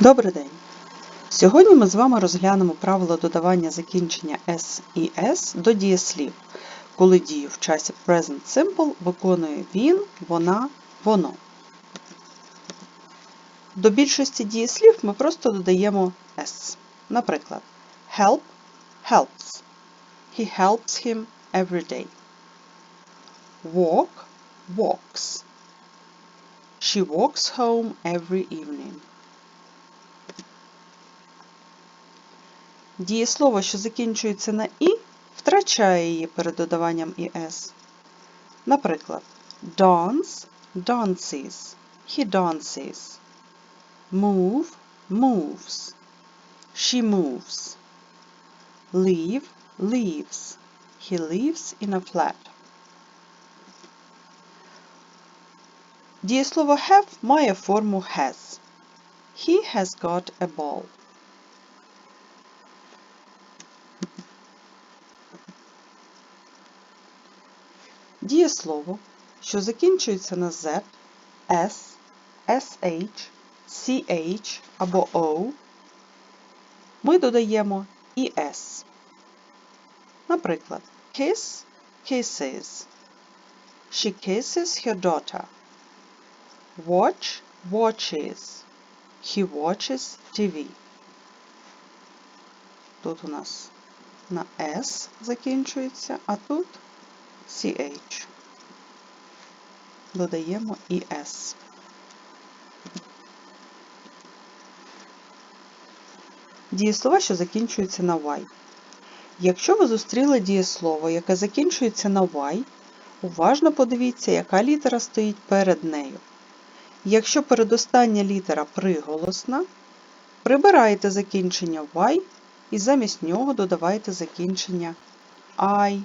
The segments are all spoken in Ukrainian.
Добрий день! Сьогодні ми з вами розглянемо правила додавання закінчення S і S до дієслів, коли дію в часі Present Simple виконує він, вона, воно. До більшості дієслів ми просто додаємо S. Наприклад, help helps. He helps him every day. Walk walks. She walks home every evening. Дієслово, що закінчується на і, втрачає її перед додаванням іс. Наприклад, dance dances. He dances. Move moves. She moves. Leave leaves. He lives in a flat. Дієслово have має форму has. He has got a ball. Дієслово, що закінчується на z, s, sh, ch або o, ми додаємо es. Наприклад, kiss kisses. She kisses her daughter. Watch watches. He watches TV. Тут у нас на S закінчується, а тут CH. Додаємо ES. Дієслова, що закінчуються на Y. Якщо ви зустріли дієслово, яке закінчується на Y, уважно подивіться, яка літера стоїть перед нею. Якщо передостання літера приголосна, прибирайте закінчення Y і замість нього додавайте закінчення I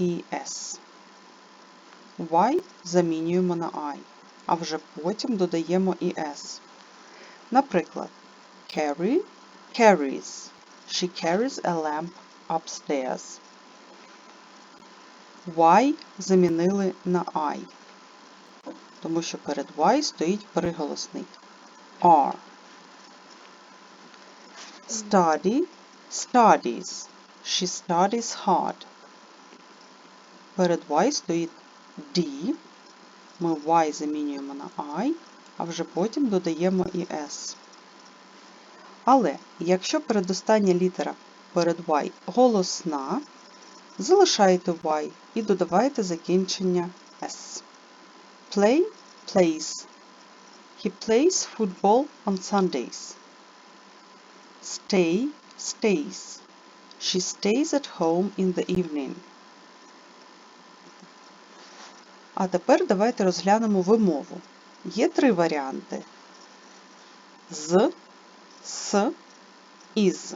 і S. Y замінюємо на I, а вже потім додаємо і S. Наприклад, carry carries. She carries a lamp upstairs. Y замінили на I, тому що перед Y стоїть приголосний R. Study studies. She studies hard. Перед Y стоїть D. Ми Y замінюємо на I, а вже потім додаємо і S. Але якщо передостання літера перед Y голосна, залишайте Y і додавайте закінчення S. Play plays. He plays football on Sundays. Stay stays. She stays at home in the evening. А тепер давайте розглянемо вимову. Є три варіанти: з, с, із.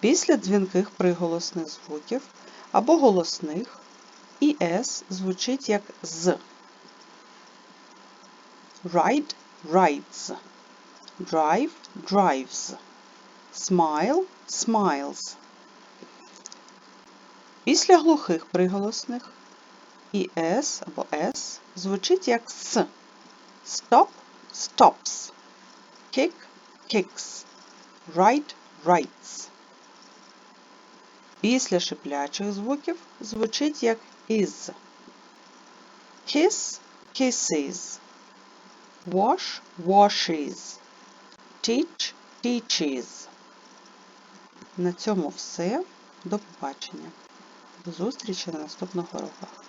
Після дзвінких приголосних звуків або голосних і «с» звучить як з. Ride rides. Drive drives. Smile smiles. Після глухих приголосних і «с» або «с» звучить як с. Stop stops. Kick kicks. Write writes. Після шиплячих звуків звучить як is. Kiss kisses. Wash washes. Teach teaches. На цьому все. До побачення. До зустрічі на наступних уроках.